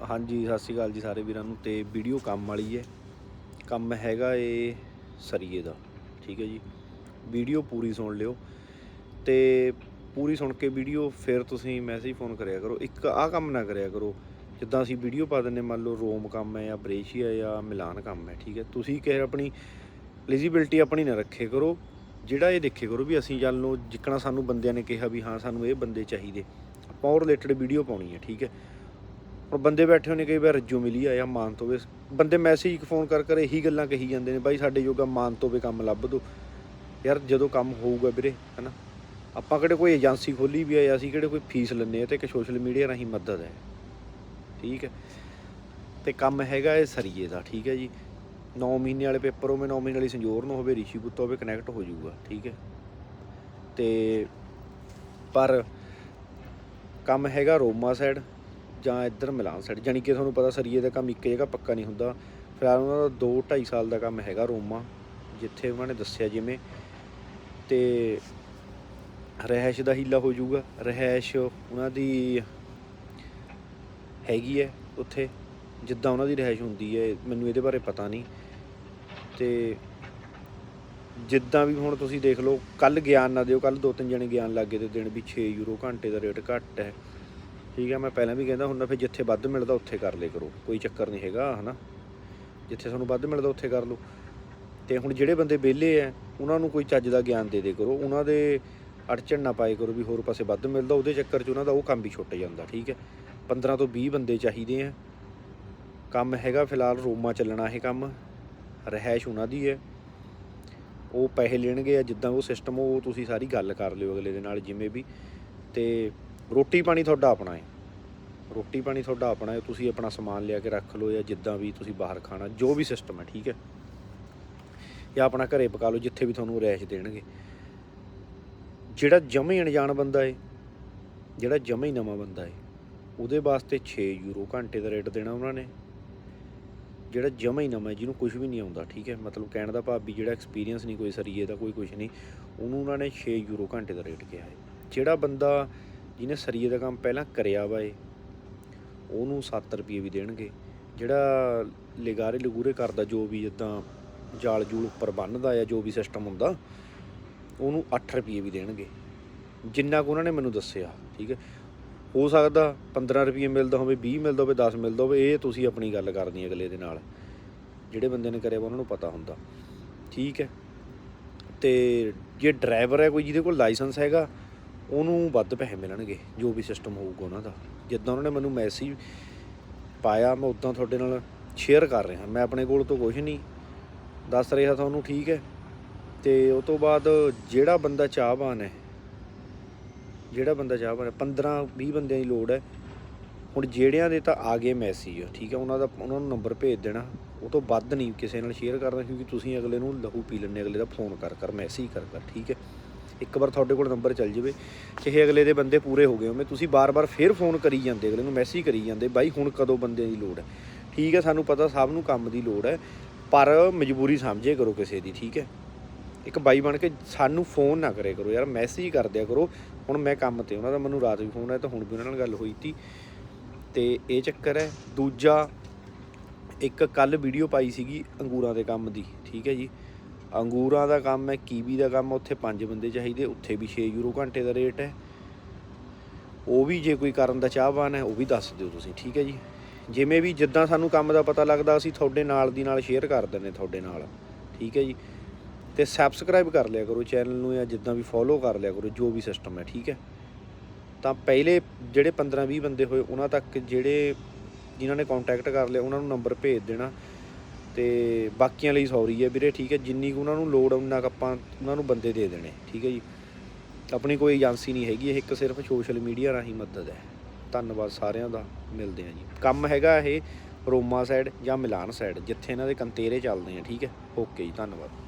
ਹਾਂਜੀ, ਸਤਿ ਸ਼੍ਰੀ ਅਕਾਲ ਜੀ ਸਾਰੇ ਵੀਰਾਂ ਨੂੰ ਤੇ ਵੀਡੀਓ ਕੰਮ ਵਾਲੀ ਹੈ ਕੰਮ ਹੈਗਾ ਏ ਸਰੀਏ ਦਾ, ਠੀਕ ਹੈ ਜੀ। ਵੀਡੀਓ ਪੂਰੀ ਸੁਣ ਲਿਓ ਤੇ ਪੂਰੀ ਸੁਣ ਕੇ ਵੀਡੀਓ ਫਿਰ ਤੁਸੀਂ ਮੈਸੇਜ ਫੋਨ ਕਰਿਆ ਕਰੋ। ਇੱਕ ਆਹ ਕੰਮ ਨਾ ਕਰਿਆ ਕਰੋ, ਜਿੱਦਾਂ ਅਸੀਂ ਵੀਡੀਓ ਪਾ ਦਿੰਨੇ ਮੰਨ ਲਓ ਰੋਮ ਕੰਮ ਹੈ ਜਾਂ ਬ੍ਰੇਸ਼ੀਆ ਜਾਂ ਮਿਲਾਨ ਕੰਮ ਹੈ, ਠੀਕ ਹੈ। ਤੁਸੀਂ ਕਿ ਆਪਣੀ ਐਲੀਜੀਬਿਲਟੀ ਆਪਣੀ ਨਾ ਰੱਖੇ ਕਰੋ, ਜਿਹੜਾ ਇਹ ਦੇਖੇ ਕਰੋ ਵੀ ਅਸੀਂ ਚੱਲ ਨੂੰ ਜਿੱਕਣਾ ਸਾਨੂੰ ਬੰਦਿਆਂ ਨੇ ਕਿਹਾ ਵੀ ਹਾਂ, ਸਾਨੂੰ ਇਹ ਬੰਦੇ ਚਾਹੀਦੇ। ਆਪਾਂ ਉਹ ਰਿਲੇਟਡ ਵੀਡੀਓ ਪਾਉਣੀ ਹੈ, ਠੀਕ ਹੈ। ਹੁਣ ਬੰਦੇ ਬੈਠੇ ਹੋਣੇ ਕਈ ਵਾਰ ਰੱਜੂ ਮਿਲੀ ਆ ਜਾਂ ਮਾਨ ਤੋਂ ਵੇ ਬੰਦੇ ਮੈਸੇਜ ਫੋਨ ਕਰ ਕਰ ਇਹੀ ਗੱਲਾਂ ਕਹੀ ਜਾਂਦੇ ਨੇ, ਬਾਈ ਸਾਡੇ ਜੋਗਾ ਮਾਨ ਤੋਂ ਵੇ ਕੰਮ ਲੱਭ ਦੋ। ਯਾਰ ਜਦੋਂ ਕੰਮ ਹੋਊਗਾ ਵੀਰੇ, ਹਨਾ? ਆਪਾਂ ਕਿਹੜੇ ਕੋਈ ਏਜੰਸੀ ਖੋਲੀ ਵੀ ਆ ਅਸੀਂ ਕਿਹੜੇ ਕੋਈ ਫੀਸ ਲੈਂਦੇ ਆ ਤੇ ਇੱਕ ਸੋਸ਼ਲ ਮੀਡੀਆ ਰਾਹੀਂ ਮਦਦ ਹੈ। ਠੀਕ ਹੈ? ਤੇ ਕੰਮ ਹੈਗਾ ਇਹ ਸਰੀਏ ਦਾ, ਠੀਕ ਹੈ ਜੀ? 9 ਮਹੀਨੇ ਵਾਲੇ ਪੇਪਰ ਹੋਵੇ 9 ਮਹੀਨੇ ਵਾਲੀ ਸੰਜੋਰ ਨੂੰ ਹੋਵੇ, ਰਿਸ਼ੀ ਪੁੱਤ ਹੋਵੇ ਕਨੈਕਟ ਹੋ ਜਾਊਗਾ, ਠੀਕ ਹੈ? ਤੇ ਪਰ ਕੰਮ ਹੈਗਾ ਰੋਮਾ ਸਾਈਡ ਜਾਂ ਇੱਧਰ ਮਿਲਾਨ ਸਾਈਡ ਜਾਨੀ ਕਿ ਤੁਹਾਨੂੰ ਪਤਾ ਸਰੀਏ ਦਾ ਕੰਮ ਇੱਕ ਜਗ੍ਹਾ ਪੱਕਾ ਨਹੀਂ ਹੁੰਦਾ। ਫਿਲਹਾਲ ਉਹਨਾਂ ਦਾ 2 2.5 ਸਾਲ ਦਾ ਕੰਮ ਹੈਗਾ ਰੋਮਾ, ਜਿੱਥੇ ਉਹਨਾਂ ਨੇ ਦੱਸਿਆ ਜਿਵੇਂ। ਤੇ ਰਹਿائش ਦਾ ਹੀਲਾ ਹੋ ਜਾਊਗਾ। ਰਹਿائش ਉਹਨਾਂ ਦੀ ਹੈਗੀ ਹੈ ਉੱਥੇ। ਜਿੱਦਾਂ ਉਹਨਾਂ ਦੀ ਰਹਿائش ਹੁੰਦੀ ਹੈ, ਮੈਨੂੰ ਇਹਦੇ ਬਾਰੇ ਪਤਾ ਨਹੀਂ। ਤੇ ਜਿੱਦਾਂ ਵੀ ਹੁਣ ਤੁਸੀਂ ਦੇਖ ਲਓ ਕੱਲ ਗਿਆਨ ਨਾ ਦਿਓ ਕੱਲ ਦੋ ਤਿੰਨ ਜਣੇ ਗਿਆਨ ਲੱਗੇ ਤੇ ਦਿਨ ਵੀ 6 ਯੂਰੋ ਘੰਟੇ ਦਾ ਰੇਟ ਘੱਟ ਹੈ। ਠੀਕ ਹੈ, ਮੈਂ ਪਹਿਲਾਂ ਵੀ ਕਹਿੰਦਾ ਹੁੰਦਾ, ਫਿਰ ਜਿੱਥੇ ਵੱਧ ਮਿਲਦਾ ਉੱਥੇ ਕਰ ਲੇ ਕਰੋ, ਕੋਈ ਚੱਕਰ ਨਹੀਂ ਹੈਗਾ, ਹਨਾ? ਜਿੱਥੇ ਤੁਹਾਨੂੰ ਵੱਧ ਮਿਲਦਾ ਉੱਥੇ ਕਰ ਲਓ। ਤੇ ਹੁਣ ਜਿਹੜੇ ਬੰਦੇ ਵਿਹਲੇ ਆ ਉਹਨਾਂ ਨੂੰ ਕੋਈ ਚੱਜ ਦਾ ਗਿਆਨ ਦੇ ਦੇ ਕਰੋ, ਉਹਨਾਂ ਦੇ ਅੜਚਣ ਨਾ ਪਾਏ ਕਰੋ ਵੀ ਹੋਰ ਪਾਸੇ ਵੱਧ ਮਿਲਦਾ, ਉਹਦੇ ਚੱਕਰ 'ਚ ਉਹਨਾਂ ਦਾ ਉਹ ਕੰਮ ਵੀ ਛੁੱਟ ਜਾਂਦਾ, ਠੀਕ ਹੈ 15 ਤੋਂ 20 ਬੰਦੇ ਚਾਹੀਦੇ ਆ ਕੰਮ ਹੈਗਾ ਫਿਲਹਾਲ, ਰੋਮਾ ਚੱਲਣਾ ਇਹ ਕੰਮ ਰਹਿائش ਉਹਨਾਂ ਦੀ ਹੈ ਉਹ ਪੈਸੇ ਲੈਣਗੇ ਆ ਜਿੱਦਾਂ ਉਹ ਸਿਸਟਮ ਉਹ ਤੁਸੀਂ ਸਾਰੀ ਗੱਲ ਕਰ ਲਿਓ ਅਗਲੇ ਦੇ ਨਾਲ ਜਿਵੇਂ ਵੀ। ਤੇ ਰੋਟੀ ਪਾਣੀ ਤੁਹਾਡਾ ਆਪਣਾ ਹੈ। ਰੋਟੀ ਪਾਣੀ ਤੁਹਾਡਾ ਆਪਣਾ ਹੈ, ਤੁਸੀਂ ਆਪਣਾ ਸਮਾਨ ਲਿਆ ਕੇ ਰੱਖ ਲਓ ਜਾਂ ਜਿੱਦਾਂ ਵੀ ਤੁਸੀਂ ਬਾਹਰ ਖਾਣਾ, ਜੋ ਵੀ ਸਿਸਟਮ ਹੈ, ਠੀਕ ਹੈ। ਜਾਂ ਆਪਣਾ ਘਰੇ ਪਕਾ ਲਓ, ਜਿੱਥੇ ਵੀ ਤੁਹਾਨੂੰ ਰੈਸ਼ ਦੇਣਗੇ। ਜਿਹੜਾ ਜਮੇ ਅਣਜਾਣ ਬੰਦਾ ਹੈ, ਜਿਹੜਾ ਜਮੇ ਹੀ ਨਵਾਂ ਬੰਦਾ ਹੈ, ਉਹਦੇ ਵਾਸਤੇ 6 ਯੂਰੋ ਘੰਟੇ ਦਾ ਰੇਟ ਦੇਣਾ ਉਹਨਾਂ ਨੇ। ਜਿਹੜਾ ਜਮਾ ਹੀ ਨਵਾਂ ਜਿਹਨੂੰ ਕੁਝ ਵੀ ਨਹੀਂ ਆਉਂਦਾ, ਠੀਕ ਹੈ। ਮਤਲਬ ਕਹਿਣ ਦਾ ਭਾਵ ਵੀ ਜਿਹੜਾ ਐਕਸਪੀਰੀਅੰਸ ਨਹੀਂ ਕੋਈ ਸਰੀਏ ਦਾ, ਕੋਈ ਕੁਝ ਨਹੀਂ, ਉਹਨੂੰ ਉਹਨਾਂ ਨੇ 6 ਯੂਰੋ ਘੰਟੇ ਦਾ ਰੇਟ ਕਿਹਾ ਹੈ। ਜਿਹੜਾ ਬੰਦਾ ਜਿਹਨੇ ਸਰੀਏ ਦਾ ਕੰਮ ਪਹਿਲਾਂ ਕਰਿਆ ਵਾ ਏ ਉਹਨੂੰ 7 ਰੁਪਏ ਵੀ ਦੇਣਗੇ। ਜਿਹੜਾ ਲਿਗਾਰੇ ਲਗੂਰੇ ਕਰਦਾ, ਜੋ ਵੀ ਜਿੱਦਾਂ ਜਾਲ ਜੂਲ ਉੱਪਰ ਬੰਨਦਾ ਆ ਜੋ ਵੀ ਸਿਸਟਮ ਹੁੰਦਾ, ਉਹਨੂੰ 8 ਰੁਪਏ ਵੀ ਦੇਣਗੇ। ਜਿੰਨਾ ਕੁ ਉਹਨਾਂ ਨੇ ਮੈਨੂੰ ਦੱਸਿਆ, ਠੀਕ ਹੈ। ਹੋ ਸਕਦਾ 15 ਰੁਪਏ ਮਿਲਦਾ ਹੋਵੇ 20 ਮਿਲਦਾ ਹੋਵੇ 10 ਮਿਲਦਾ ਹੋਵੇ, ਇਹ ਤੁਸੀਂ ਆਪਣੀ ਗੱਲ ਕਰਨੀ ਹੈ ਅਗਲੇ ਦੇ ਨਾਲ। ਜਿਹੜੇ ਬੰਦੇ ਨੇ ਕਰਿਆ ਵਾ, ਉਹਨਾਂ ਨੂੰ ਪਤਾ ਹੁੰਦਾ। ਠੀਕ ਹੈ। ਤੇ ਜੇ ਡਰਾਈਵਰ ਹੈ ਕੋਈ ਜਿਹਦੇ ਕੋਲ ਲਾਇਸੈਂਸ ਹੈਗਾ ਉਹਨੂੰ ਵੱਧ ਪੈਸੇ ਮਿਲਣਗੇ, ਜੋ ਵੀ ਸਿਸਟਮ ਹੋਊਗਾ ਉਹਨਾਂ ਦਾ। ਜਿੱਦਾਂ ਉਹਨਾਂ ਨੇ ਮੈਨੂੰ ਮੈਸੇਜ ਪਾਇਆ, ਮੈਂ ਉਦਾਂ ਤੁਹਾਡੇ ਨਾਲ ਸ਼ੇਅਰ ਕਰ ਰਿਹਾ। ਮੈਂ ਆਪਣੇ ਕੋਲ ਤੋਂ ਕੁਝ ਨਹੀਂ, ਦੱਸ ਰਿਹਾ ਤੁਹਾਨੂੰ ਠੀਕ ਹੈ। ਤੇ ਉਸ ਤੋਂ ਬਾਅਦ ਜਿਹੜਾ ਬੰਦਾ ਚਾਹਵਾਨ ਹੈ, ਜਿਹੜਾ ਬੰਦਾ ਚਾਹਵਾਨ ਹੈ 15 20 ਬੰਦਿਆਂ ਦੀ ਲੋੜ ਹੈ, ਹੁਣ ਜਿਹੜਿਆਂ ਦੇ ਤਾਂ ਆ ਗਏ ਮੈਸੇਜ ਠੀਕ ਹੈ, ਉਹਨਾਂ ਦਾ, ਉਹਨਾਂ ਨੂੰ ਨੰਬਰ ਭੇਜ ਦੇਣਾ। ਉਹ ਤੋਂ ਵੱਧ ਨਹੀਂ ਕਿਸੇ ਨਾਲ ਸ਼ੇਅਰ ਕਰਨਾ, ਕਿਉਂਕਿ ਤੁਸੀਂ ਅਗਲੇ ਨੂੰ ਲਹੂ ਪੀ ਲੈਣੇ ਅਗਲੇ ਦਾ ਫੋਨ ਕਰ ਕਰ ਮੈਸੇਜ ਕਰ ਕਰ, ਠੀਕ ਹੈ। ਇੱਕ ਵਾਰ ਤੁਹਾਡੇ ਕੋਲ ਨੰਬਰ ਚੱਲ ਜਾਵੇ, ਚਾਹੇ ਅਗਲੇ ਦੇ ਬੰਦੇ ਪੂਰੇ ਹੋ ਗਏ ਹੋਵੇ ਤੁਸੀਂ ਬਾਰ-ਬਾਰ ਫੇਰ ਫੋਨ ਕਰੀ ਜਾਂਦੇ, ਅਗਲੇ ਨੂੰ ਮੈਸੇਜ ਕਰੀ ਜਾਂਦੇ, ਬਾਈ, ਹੁਣ ਕਦੋਂ ਬੰਦੇ ਦੀ ਲੋੜ ਹੈ? ਠੀਕ ਹੈ, ਸਾਨੂੰ ਪਤਾ ਸਭ ਨੂੰ ਕੰਮ ਦੀ ਲੋੜ ਹੈ, ਪਰ ਮਜਬੂਰੀ ਸਮਝੇ ਕਰੋ ਕਿਸੇ ਦੀ, ਠੀਕ ਹੈ? ਇੱਕ ਬਾਈ ਬਣ ਕੇ ਸਾਨੂੰ ਫੋਨ ਨਾ ਕਰੇ ਕਰੋ, ਯਾਰ ਮੈਸੇਜ ਕਰ ਦਿਆ ਕਰੋ। ਹੁਣ ਮੈਂ ਕੰਮ ਤੇ, ਉਹਨਾਂ ਦਾ ਮੈਨੂੰ ਰਾਤ ਵੀ ਫੋਨ ਆਇਆ ਤਾਂ ਹੁਣ ਵੀ ਉਹਨਾਂ ਨਾਲ ਗੱਲ ਹੋਈ ਤੀ। ਤੇ ਇਹ ਚੱਕਰ ਹੈ, ਦੂਜਾ, ਇੱਕ ਕੱਲ ਵੀਡੀਓ ਪਾਈ ਸੀਗੀ ਅੰਗੂਰਾਂ ਦੇ ਕੰਮ ਦੀ, ਠੀਕ ਹੈ ਜੀ? ਅੰਗੂਰਾਂ ਦਾ ਕੰਮ ਹੈ, ਕੀਵੀ ਦਾ ਕੰਮ ਉੱਥੇ ਪੰਜ ਬੰਦੇ ਚਾਹੀਦੇ, ਉੱਥੇ ਵੀ 6 ਯੂਰੋ ਘੰਟੇ ਦਾ ਰੇਟ ਹੈ। ਉਹ ਵੀ ਜੇ ਕੋਈ ਕਰਨ ਦਾ ਚਾਹਵਾਨ ਹੈ, ਉਹ ਵੀ ਦੱਸ ਦਿਓ ਤੁਸੀਂ, ਠੀਕ ਹੈ ਜੀ। ਜਿਵੇਂ ਵੀ ਜਿੱਦਾਂ ਸਾਨੂੰ ਕੰਮ ਦਾ ਪਤਾ ਲੱਗਦਾ, ਅਸੀਂ ਤੁਹਾਡੇ ਨਾਲ ਦੀ ਨਾਲ ਸ਼ੇਅਰ ਕਰ ਦਿੰਦੇ ਤੁਹਾਡੇ ਨਾਲ, ਠੀਕ ਹੈ ਜੀ। ਤੇ ਸਬਸਕ੍ਰਾਈਬ ਕਰ ਲਿਆ ਕਰੋ ਚੈਨਲ ਨੂੰ ਜਾਂ ਜਿੱਦਾਂ ਵੀ ਫੋਲੋ ਕਰ ਲਿਆ ਕਰੋ, ਜੋ ਵੀ ਸਿਸਟਮ ਹੈ, ਠੀਕ ਹੈ। ਤਾਂ ਪਹਿਲੇ ਜਿਹੜੇ 15 20 ਬੰਦੇ ਹੋਏ, ਉਹਨਾਂ ਤੱਕ ਜਿਹੜੇ ਜਿਨ੍ਹਾਂ ਨੇ ਕੰਟੈਕਟ ਕਰ ਲਿਆ, ਉਹਨਾਂ ਨੂੰ ਨੰਬਰ ਭੇਜ ਦੇਣਾ। ਤੇ ਬਾਕੀਆਂ ਲਈ ਸੌਰੀ ਹੈ ਵੀਰੇ, ਠੀਕ ਹੈ, ਜਿੰਨੀ ਕੁ ਉਹਨਾਂ ਨੂੰ ਲੋੜ ਆ, ਉਨਾ ਕੁ ਆਪਾਂ ਉਹਨਾਂ ਨੂੰ ਬੰਦੇ ਦੇ ਦੇਣੇ, ਠੀਕ ਹੈ ਜੀ। ਆਪਣੀ ਕੋਈ ਏਜੰਸੀ ਨਹੀਂ ਹੈਗੀ, ਇਹ ਇੱਕ ਸਿਰਫ ਸੋਸ਼ਲ ਮੀਡੀਆ ਰਾਹੀਂ ਮਦਦ ਹੈ। ਧੰਨਵਾਦ ਸਾਰਿਆਂ ਦਾ, ਮਿਲਦੇ ਆ ਜੀ। ਕੰਮ ਹੈਗਾ ਇਹ ਰੋਮਾ ਸਾਈਡ ਜਾਂ ਮਿਲਾਨ ਸਾਈਡ ਜਿੱਥੇ ਇਹਨਾਂ ਦੇ ਕੰਤੇਰੇ ਚੱਲਦੇ ਆ, ਠੀਕ ਹੈ। ਓਕੇ ਜੀ, ਧੰਨਵਾਦ।